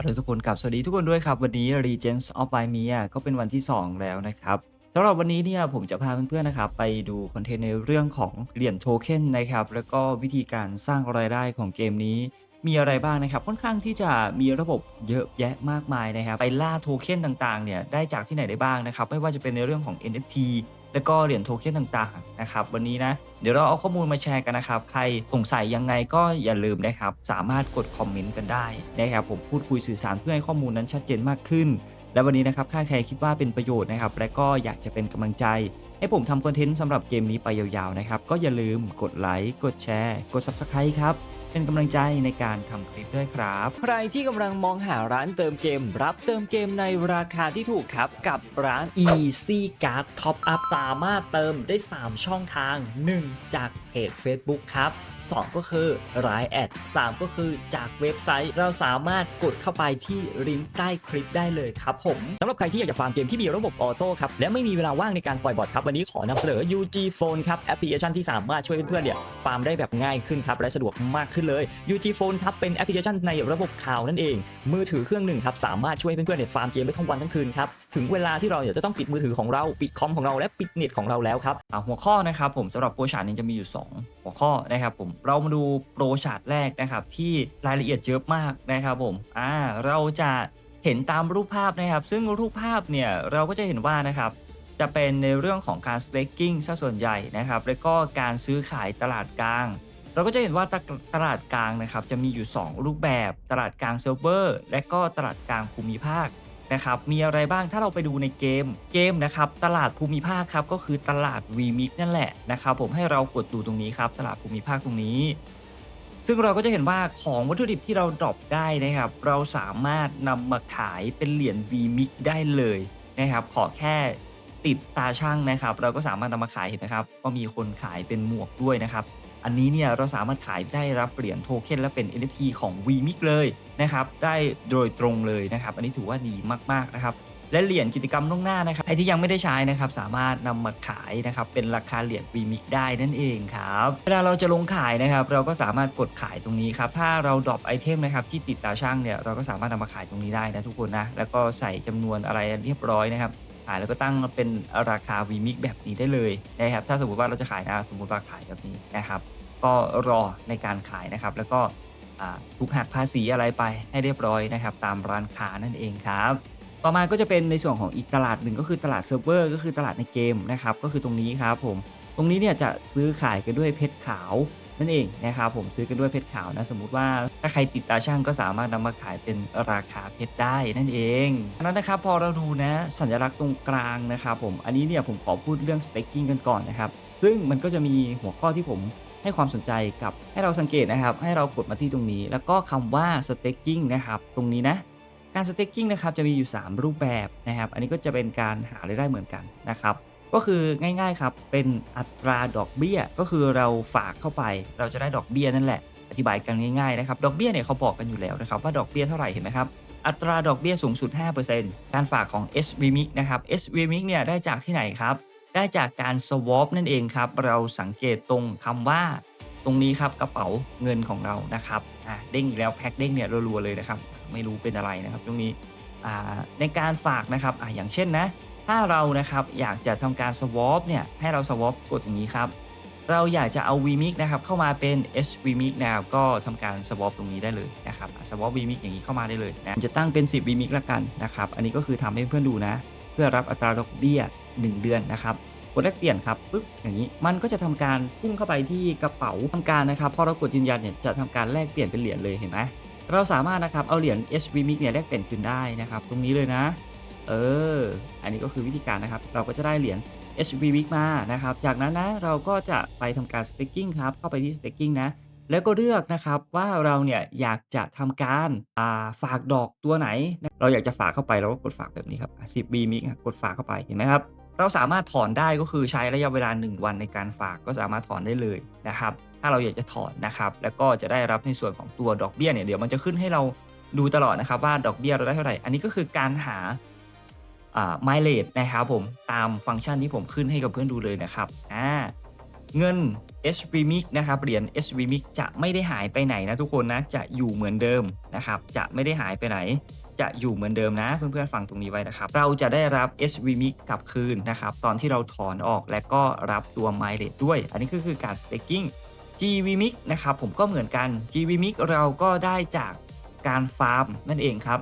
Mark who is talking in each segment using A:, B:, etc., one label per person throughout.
A: เอาละทุกคนกับสวัสดีทุกคนด้วยครับ วันนี้ Regents of v i m e a ก็เป็นวันที่ 2 แล้วนะครับสำหรับวันนี้เนี่ยผมจะพาเพื่อนๆนะครับไปดูคอนเทนต์ในเรื่องของเหรียญโทเค็นนะครับแล้วก็วิธีการสร้างรายได้ของเกมนี้ มีอะไรบ้างนะครับค่อนข้างที่จะมีระบบเยอะแยะมากมายนะครับไปล่าโทเค็นต่างๆเนี่ยได้จากที่ไหนได้บ้างนะครับไม่ว่าจะเป็นในเรื่องของ NFT แล้วก็เหรียญโทเค็นต่างๆนะครับวันนี้นะเดี๋ยวเราเอาข้อมูลมาแชร์กันนะครับ ใครสงสัยยังไงก็อย่าลืมนะครับ สามารถกดคอมเมนต์กันได้นะครับผมพูดคุยสื่อสารเพื่อให้ข้อมูลนั้นชัดเจนมากขึ้น และวันนี้นะครับถ้าใครคิดว่าเป็นประโยชน์นะครับ และก็อยากจะเป็นกำลังใจ ให้ผมทำคอนเทนต์สำหรับเกมนี้ไปยาวๆนะครับก็อย่าลืมกดไลค์กดแชร์ กด Subscribe ครับ เป็นกำลังใจในการทำคลิปด้วยครับ ใครที่กำลังมองหาร้านเติมเกม รับเติมเกมในราคาที่ถูกครับกับร้าน Easy Card Top Up สามารถเติมได้ 3 ช่องทาง 1 จากเพจ Facebook ครับ 2 ก็คือ Line แอด 3 ก็คือจากเว็บไซต์เราสามารถกดเข้าไปที่ลิงก์ใต้คลิปได้เลยครับผมสำหรับใครที่อยากจะฟาร์มเกมที่มีระบบออโต้ครับและไม่มีเวลาว่างในการปล่อยบอทครับวันนี้ขอนำเสนอ UG Phone ครับแอปพลิเคชันที่สามารถช่วยเพื่อนๆเนี่ยฟาร์มได้แบบง่ายขึ้นครับและสะดวกมากขึ้นเลย UG Phone ครับเป็นแอปพลิเคชันในระบบข่าวนั่นเอง มือถือเครื่องหนึ่งครับสามารถช่วยเพื่อนๆเนี่ยฟาร์มเกมได้ทั้งวันทั้งคืนครับถึงเวลาที่เราเนี่ยจะต้องปิดมือถือของเราปิดคอมของเราและปิดเน็ตของเราแล้วครับหัวข้อนะครับผมสำหรับโปรชาร์ตนี้จะมีอยู่ 2 หัวข้อนะครับผมเรามาดูโปรชาร์ตแรกนะครับที่รายละเอียดเยอะมากนะครับผมอ่าเราจะเห็นตามรูปภาพนะครับ ซึ่งรูปภาพเนี่ยเราก็จะเห็นว่านะครับจะเป็นในเรื่องของการ staking ซะส่วนใหญ่นะครับ แล้วก็การซื้อขายตลาดกลาง เราก็จะเห็นว่าตลาดกลางนะครับจะมีอยู่ 2 รูปแบบตลาดกลางเซิร์ฟเวอร์และก็ตลาดกลางภูมิภาคนะครับมีอะไรบ้างถ้าเราไปดูในเกมเกมนะครับตลาดภูมิภาคครับก็คือตลาด VMix นั่นแหละนะครับผมให้เรากดดูตรงนี้ครับตลาดภูมิภาคตรงนี้ ซึ่งเราก็จะเห็นว่าของวัตถุดิบที่เราดรอปได้นะครับเราสามารถนำมาขายเป็นเหรียญ VMix ได้เลยนะครับขอแค่ ติดตาช่างนะครับ เราก็สามารถนำมาขายเห็นไหมครับ ก็มีคนขายเป็นหมวกด้วยนะครับ อันนี้เนี่ยเราสามารถขายได้รับเหรียญโทเค็นและเป็น NFT ของ VMix เลยนะครับ ได้โดยตรงเลยนะครับ อันนี้ถือว่าดีมากๆนะครับและเหรียญกิจกรรมล่วงหน้านะครับใครที่ยังไม่ได้ใช้นะครับสามารถนำมาขายนะครับเป็นราคาเหรียญ VMix ได้นั่นเองครับเวลาเราจะลงขายนะครับ เราก็สามารถกดขายตรงนี้ครับถ้าเราดรอปไอเทมนะครับที่ติดตาช่างเนี่ยเราก็สามารถนำมาขายตรงนี้ได้นะทุกคนนะแล้วก็ใส่จำนวนอะไรเรียบร้อยนะครับายแล้วก็ตั้งเป็นราคา VMix แบบนี้ได้เลยนะครับถ้าสมมติว่าเราจะขายนะสมมติว่าขายแบบนี้นะครับ ก็รอในการขายนะครับ แล้วก็ถูกหักภาษีอะไรไปให้เรียบร้อยนะครับ ตามร้านค้านั่นเองครับ ต่อมาก็จะเป็นในส่วนของอีกตลาดหนึ่งก็คือตลาดเซิร์ฟเวอร์ก็คือตลาดในเกมนะครับก็คือตรงนี้ครับผมตรงนี้เนี่ยจะซื้อขายกันด้วยเพชรขาว นั่นเองนะครับผมซื้อกันด้วยเพชรขาวนะสมมุติว่าถ้าใครติดตาช่างก็สามารถนำมาขายเป็นราคาเพชรได้นั่นเองอันนั้นนะครับพอเราดูนะสัญลักษณ์ตรงกลางนะครับผมอันนี้เนี่ยผมขอพูดเรื่อง staking กันก่อนนะครับซึ่งมันก็จะมีหัวข้อที่ผมให้ความสนใจกับให้เราสังเกตนะครับ ให้เรากดมาที่ตรงนี้ แล้วก็คำว่า staking นะครับ ตรงนี้นะ การ staking นะครับจะมีอยู่ 3 รูปแบบนะครับ อันนี้ก็จะเป็นการหารายได้เหมือนกันนะครับ ก็คือง่ายๆครับเป็นอัตราดอกเบี้ยก็คือเราฝากเข้าไป เราจะได้ดอกเบี้ยนั่นแหละอธิบายกันง่ายๆนะครับดอกเบี้ยเนี่ยเขาบอกกันอยู่แล้วนะครับว่าดอกเบี้ยเท่าไหร่เห็นไหมครับอัตราดอกเบี้ยสูงสุด 5%การฝากของ SVMix นะครับ SVMix เนี่ยได้จากที่ไหนครับ ได้จากการ swap นั่นเองครับ เราสังเกตตรงคำว่า ตรงนี้ครับกระเป๋าเงินของเรานะครับอ่าเด้งอีกแล้วแพ็คเด้งเนี่ยรัวๆเลยนะครับ ไม่รู้เป็นอะไรนะครับ ตรงนี้อ่าในการฝากนะครับอ่าอย่างเช่นนะ ถ้าเรานะครับอยากจะทำการ swap เนี่ยให้เรา swap กดอย่างนี้ครับ เราอยากจะเอา VMix นะครับเข้ามาเป็น SVMix นะครับก็ทำการ swap ตรงนี้ได้เลยนะครับ swap VMix อย่างนี้เข้ามาได้เลยนะจะตั้งเป็น 10 VMix ละกันนะครับ อันนี้ก็คือทำให้เพื่อนดูนะ เพื่อรับอัตราดอกเบี้ย 1 เดือนนะครับกดแลกเปลี่ยนครับปึ๊บอย่างนี้มันก็จะทำการพุ่งเข้าไปที่กระเป๋าทำการนะครับพอเรากดยืนยันเนี่ยจะทำการแลกเปลี่ยนเป็นเหรียญเลยเห็นไหมเราสามารถนะครับเอาเหรียญ SVMix เนี่ยแลกเปลี่ยนคืนได้นะครับ ตรงนี้เลยนะ เออ อันนี้ก็คือวิธีการนะครับ เราก็จะได้เหรียญ SVMix มานะครับ จากนั้นนะเราก็จะไปทำการ staking ครับ เข้าไปที่ staking นะ แล้วก็เลือกนะครับว่าเราเนี่ยอยากจะทำการาฝากดอกตัวไหน เราอยากจะฝากเข้าไปเราก็กดฝากแบบนี้ครับ10 VMix อะกดฝากเข้าไป เห็นไหมครับ เราสามารถถอนได้ก็คือใช้ระยะเวลา 1 วันในการฝากก็สามารถถอนได้เลยนะครับ ถ้าเราอยากจะถอนนะครับ แล้วก็จะได้รับในส่วนของตัวดอกเบี้ยเนี่ย เดี๋ยวมันจะขึ้นให้เราดูตลอดนะครับว่าดอกเบี้ยเราได้เท่าไหร่ อันนี้ก็คือการหา อ่า mileage นะครับผมตามฟังก์ชันที่ผมขึ้นให้กับเพื่อนดูเลยนะครับอ่าเงิน h v m i x นะครับเหรียญ h v m i x จะไม่ได้หายไปไหนนะทุกคนนะจะอยู่เหมือนเดิมนะครับจะไม่ได้หายไปไหน จะอยู่เหมือนเดิมนะเพื่อนๆฟังตรงนี้ไว้นะครับ เราจะได้รับ h v m i x กลับคืนนะครับตอนที่เราถอนออกและก็รับตัว m i l e a g e ด้วย อันนี้ก็คือการ staking g v m i x นะครับผมก็เหมือนกัน g v m i x เราก็ได้จากการฟาร์มนั่นเองครับ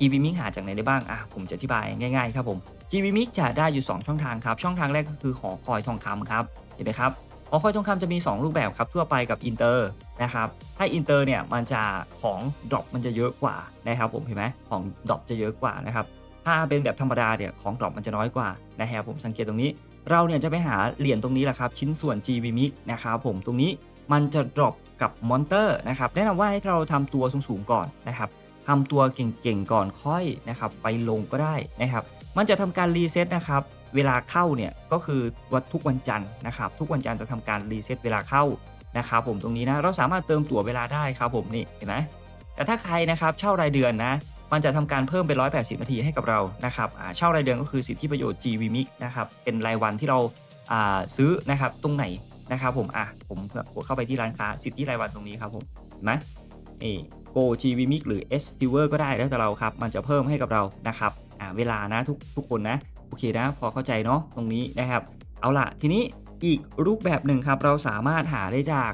A: g v m i x หาจากไหนได้บ้างอะผมจะอธิบายง่ายๆครับผม g v m i x จะได้อยู่ 2 ช่องทางครับ ช่องทางแรกก็คือหอคอยทองคำครับเห็นไหมครับหอคอยทองคำจะมี 2 รูปแบบครับทั่วไปกับอินเตอร์นะครับถ้าอินเตอร์เนี่ยมันจะของดรอปมันจะเยอะกว่านะครับผมเห็นไหมของดรอปจะเยอะกว่านะครับถ้าเป็นแบบธรรมดาเนี่ยของดรอปมันจะน้อยกว่านะครับผมสังเกตตรงนี้ เราเนี่ยจะไปหาเหรียญตรงนี้แหละครับชิ้นส่วน g v m i x นะครับผมตรงนี้มันจะดรอปกับมอนเตอร์นะครับแนะนำว่าให้เราทำตัวสูงๆก่อนนะครับ ทำตัวเก่งๆก่อนค่อยนะครับไปลงก็ได้นะครับมันจะทำการรีเซ็ตนะครับเวลาเข้าเนี่ยก็คือวันทุกวันจันทร์นะครับทุกวันจันทร์จะทำการรีเซ็ตเวลาเข้านะครับผมตรงนี้นะเราสามารถเติมตั๋วเวลาได้ครับผมนี่เห็นไหมแต่ถ้าใครนะครับเช่ารายเดือนนะมันจะทำการเพิ่มเป็น 180 นาทีให้กับเรานะครับเช่ารายเดือนก็คือสิทธิประโยชน์ GV Mix นะครับเป็นรายวันที่เราาซื้อนะครับตรงไหนนะครับผมอะผมกดเข้าไปที่ร้านค้าสิทธิรายวันตรงนี้ครับผมเห็นไหม นี่ Go GV Mix หรือ S Silver ก็ได้แล้วแต่เราครับ มันจะเพิ่มให้กับเรานะครับอ่าเวลานะทุกทุกคนนะ โอเคนะ พอเข้าใจเนาะตรงนี้นะครับ เอาล่ะ ทีนี้อีกรูปแบบหนึ่งครับ เราสามารถหาได้จาก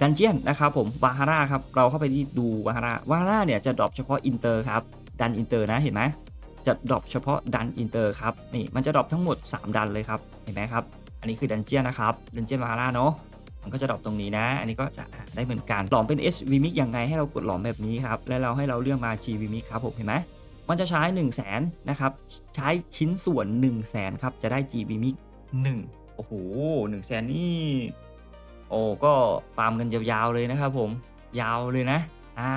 A: ดันเจียนนะครับผมวาฮาร่าครับ เราเข้าไปที่ดูวาฮาร่าวาฮาร่าเนี่ยจะดรอปเฉพาะอินเตอร์ครับ ดันอินเตอร์นะเห็นไหมจะดรอปเฉพาะดันอินเตอร์ครับนี่มันจะดรอปทั้งหมด 3 ดันเลยครับเห็นไหมครับ อันนี้คือดันเจียนนะครับดันเจียนวาฮาร่าเนาะ มันก็จะดรอปตรงนี้นะ อันนี้ก็จะได้เหมือนกัน หลอมเป็น S v m i x ยังไงให้เรากดหลอมแบบนี้ครับ แล้วเราให้เราเลือกมา G v m i x ครับผมเห็นไหมมันจะใช้ 1 0 0 0 0แสนนะครับ ใช้ชิ้นส่วน 1 0 0 0 0แสนครับ จะได้ G v m i x 1โอ้โห1 0 0 0 0แสนนี่ โอ้ก็ฟาร์มกันยาวๆเลยนะครับผม ยาวเลยนะ อ่า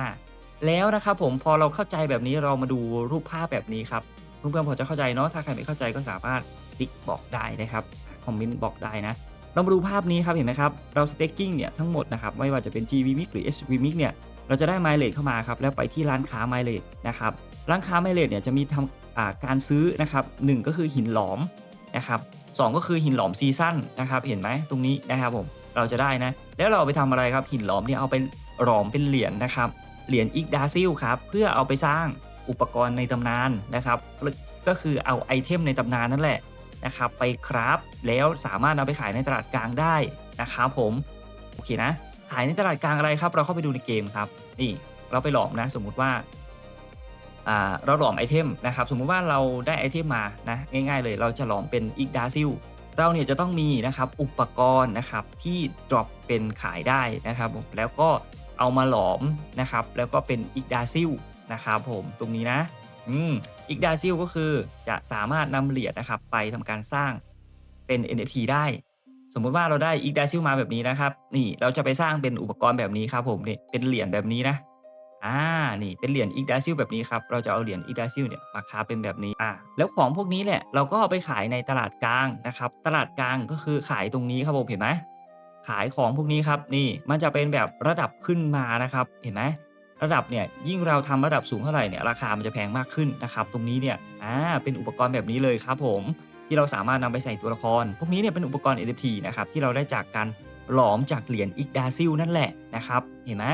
A: แล้วนะครับผม พอเราเข้าใจแบบนี้ เรามาดูรูปภาพแบบนี้ครับเพื่อนๆพอจะเข้าใจเนาะ ถ้าใครไม่เข้าใจก็สามารถติ๊กบอกได้นะครับ คอมเมนต์บอกได้นะ เรามาดูภาพนี้ครับเห็นไหมครับ เรา staking เนี่ยทั้งหมดนะครับไม่ว่าจะเป็น GV Mix หรือ SV Mix เนี่ยเราจะได้ m i l e a g e เข้ามาครับแล้วไปที่ร้านค้า m i l e a g e นะครับร้านค้า m i l e a g e เนี่ยจะมีทำอ่าการซื้อนะครับหนึ่งก็คือหินหลอมนะครับสองก็คือหินหลอมซีซั่นนะครับเห็นไหมตรงนี้นะครับผมเราจะได้นะ แล้วเราไปทำอะไรครับหินหลอมเนี่ยเอาไปหลอมเป็นเหรียญนะครับเหรียญอีกดาซิลครับเพื่อเอาไปสร้างอุปกรณ์ในตำนานนะครับก็คือเอาไอเทมในตำนานนั่นแหละ นะครับไปคราฟแล้วสามารถเอาไปขายในตลาดกลางได้นะครับผมโอเคนะ ขายในตลาดกลางอะไรครับ เราเข้าไปดูในเกมครับนี่เราไปหลอมนะ สมมุติว่าเราหลอมไอเทมนะครับสมมุติว่าเราได้ไอเทมมานะง่ายๆเลย เราจะหลอมเป็นอีกดาซิลเราเนี่ยจะต้องมีนะครับอุปกรณ์นะครับที่ดรอปเป็นขายได้นะครับแล้วก็เอามาหลอมนะครับแล้วก็เป็นอีกดาซิลนะครับผมตรงนี้นะ อืมอีกดาซิลก็คือจะสามารถนำเหรียญนะครับ ไปทำการสร้างเป็น NFT ได้ สมมุติว่าเราได้อีกดาซิลมาแบบนี้นะครับ นี่เราจะไปสร้างเป็นอุปกรณ์แบบนี้ครับผมนี่เป็นเหรียญแบบนี้นะอ่านี่เป็นเหรียญอีกดาซิลแบบนี้ครับเราจะเอาเหรียญอีกดาซิลเนี่ยมาคาเป็นแบบนี้อ่าแล้วของพวกนี้แหละเราก็เอาไปขายในตลาดกลางนะครับ ตลาดกลางก็คือขายตรงนี้ครับผมเห็นไหมขายของพวกนี้ครับนี่มันจะเป็นแบบระดับขึ้นมานะครับ เห็นไหม ระดับเนี่ยยิ่งเราทำระดับสูงเท่าไหร่เนี่ยราคามันจะแพงมากขึ้นนะครับตรงนี้เนี่ยอ่าเป็นอุปกรณ์แบบนี้เลยครับผมที่เราสามารถนำไปใส่ตัวละคร พวกนี้เนี่ยเป็นอุปกรณ์ NFT นะครับที่เราได้จากการหลอมจากเหรียญอีกดาซิลนั่นแหละนะครับเห็นไหม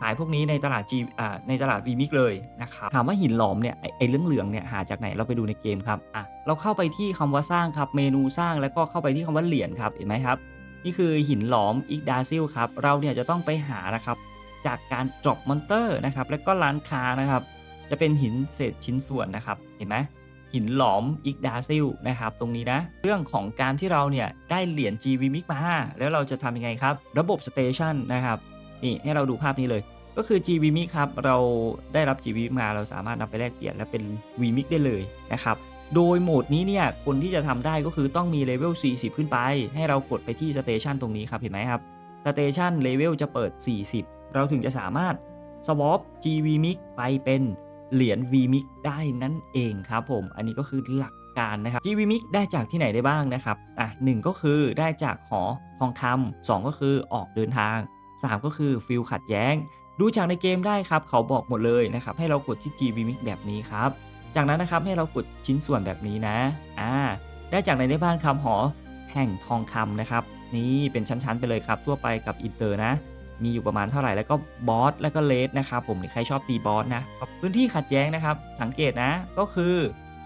A: ขายพวกนี้ในตลาด G อ่าในตลาด v m i x เลยนะครับถามว่าหินหลอมเนี่ยไอ้ไอ้เหลืองๆเนี่ยหาจากไหนเราไปดูในเกมครับอะเราเข้าไปที่คำว่าสร้างครับเมนูสร้างแล้วก็เข้าไปที่คำว่าเหรียญครับเห็นไหมครับนี่คือหินหลอมอีกดาซิลครับเราเนี่ยจะต้องไปหานะครับ จากการดรอปมอนเตอร์นะครับ แล้วก็ร้านค้านะครับ จะเป็นหินเศษชิ้นส่วนนะครับ เห็นไหมหินหลอมอีกดาซิลนะครับ ตรงนี้นะ เรื่องของการที่เราเนี่ยได้เหรียญ GV Mix มาแล้วเราจะทำยังไงครับ ระบบสเตชันนะครับ นี่ให้เราดูภาพนี้เลย ก็คือ GV Mix ครับ เราได้รับ GV Mix มาเราสามารถนำไปแลกเปลี่ยนและเป็น V Mix ได้เลยนะครับโดยโหมดนี้เนี่ยคนที่จะทำได้ก็คือต้องมีเลเวล 40 ขึ้นไป ให้เรากดไปที่สเตชันตรงนี้ครับ เห็นไหมครับ สเตชันเลเวลจะเปิด 40 เราถึงจะสามารถ swap GV Mix ไปเป็นเหรียญ V Mix ได้นั่นเองครับผม อันนี้ก็คือหลักการนะครับ GV Mix ได้จากที่ไหนได้บ้างนะครับ อะหนึ่งก็คือได้จากหอทองคำสองก็คือออกเดินทาง 3 ก็คือฟิลขัดแย้ง ดูจากในเกมได้ครับ เขาบอกหมดเลยนะครับ ให้เรากดที่ GV Mix แบบนี้ครับ จากนั้นนะครับให้เรากดชิ้นส่วนแบบนี้นะ อ่า ได้จากไหนได้บ้างครับหอแห่งทองคำนะครับ นี่เป็นชั้นๆไปเลยครับทั่วไปกับอินเตอร์นะ มีอยู่ประมาณเท่าไหร่แล้วก็บอสแล้วก็เรดนะครับผมหรือใครชอบตีบอสนะพื้นที่ขัดแย้งนะครับสังเกตนะก็คือ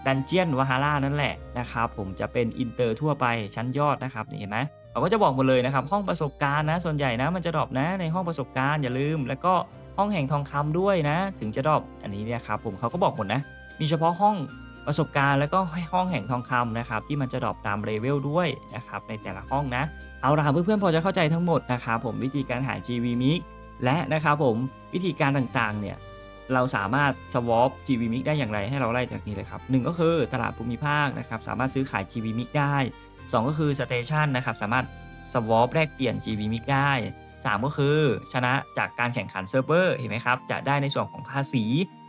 A: Dungeon Valhalla นั่นแหละนะครับผมจะเป็นอินเตอร์ทั่วไปชั้นยอดนะครับนี่เห็นไหมเขาก็จะบอกหมดเลยนะครับห้องประสบการณ์นะส่วนใหญ่นะมันจะดรอปนะในห้องประสบการณ์อย่าลืม แล้วก็ห้องแห่งทองคำด้วยนะ ถึงจะดรอปอันนี้เนี่ยครับผมเขาก็บอกหมดนะ มีเฉพาะห้อง ประสบการณ์แล้วก็ห้องแห่งทองคำนะครับที่มันจะดรอปตาม level ด้วยนะครับในแต่ละห้องนะ เอาล่ะเพื่อนๆพอจะเข้าใจทั้งหมดนะครับผมวิธีการหา GVMix และนะครับผมวิธีการต่างๆเนี่ยเราสามารถ swap GVMix ได้อย่างไรให้เราไล่จากนี้เลยครับ1ก็คือตลาดภูมิภาคนะครับสามารถซื้อขาย GVMix ได้ 2 ก็คือสเตชันนะครับสามารถ swap แลกเปลี่ยน GVMix ได้ 3 ก็คือชนะจากการแข่งขันเซิร์ฟเวอร์เห็นไหมครับจะได้ในส่วนของภาษี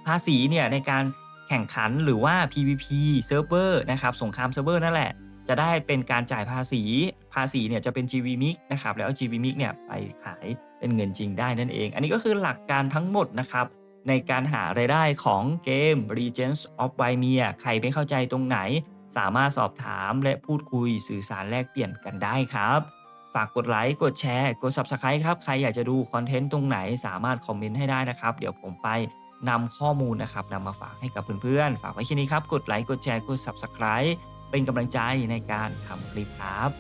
A: ภาษีเนี่ยในการ แข่งขันหรือว่า PVP เซิร์ฟเวอร์นะครับสงครามเซิร์ฟเวอร์นั่นแหละ จะได้เป็นการจ่ายภาษี ภาษีเนี่ยจะเป็น GVMix นะครับแล้ว GVMix เนี่ยไปขายเป็นเงินจริงได้นั่นเอง อันนี้ก็คือหลักการทั้งหมดนะครับในการหารายได้ของเกม Legends of Vimea ใครไม่เข้าใจตรงไหน สามารถสอบถามและพูดคุยสื่อสารแลกเปลี่ยนกันได้ครับ ฝากกดไลค์ กดแชร์ กด Subscribe ครับ ใครอยากจะดูคอนเทนต์ตรงไหนสามารถคอมเมนต์ให้ได้นะครับ เดี๋ยวผมไป นำข้อมูลนะครับนำมาฝากให้กับเพื่อนๆ ฝากไว้แค่นี้ครับ กดไลค์ กดแชร์ กด Subscribe เป็นกำลังใจในการทำคลิปครับ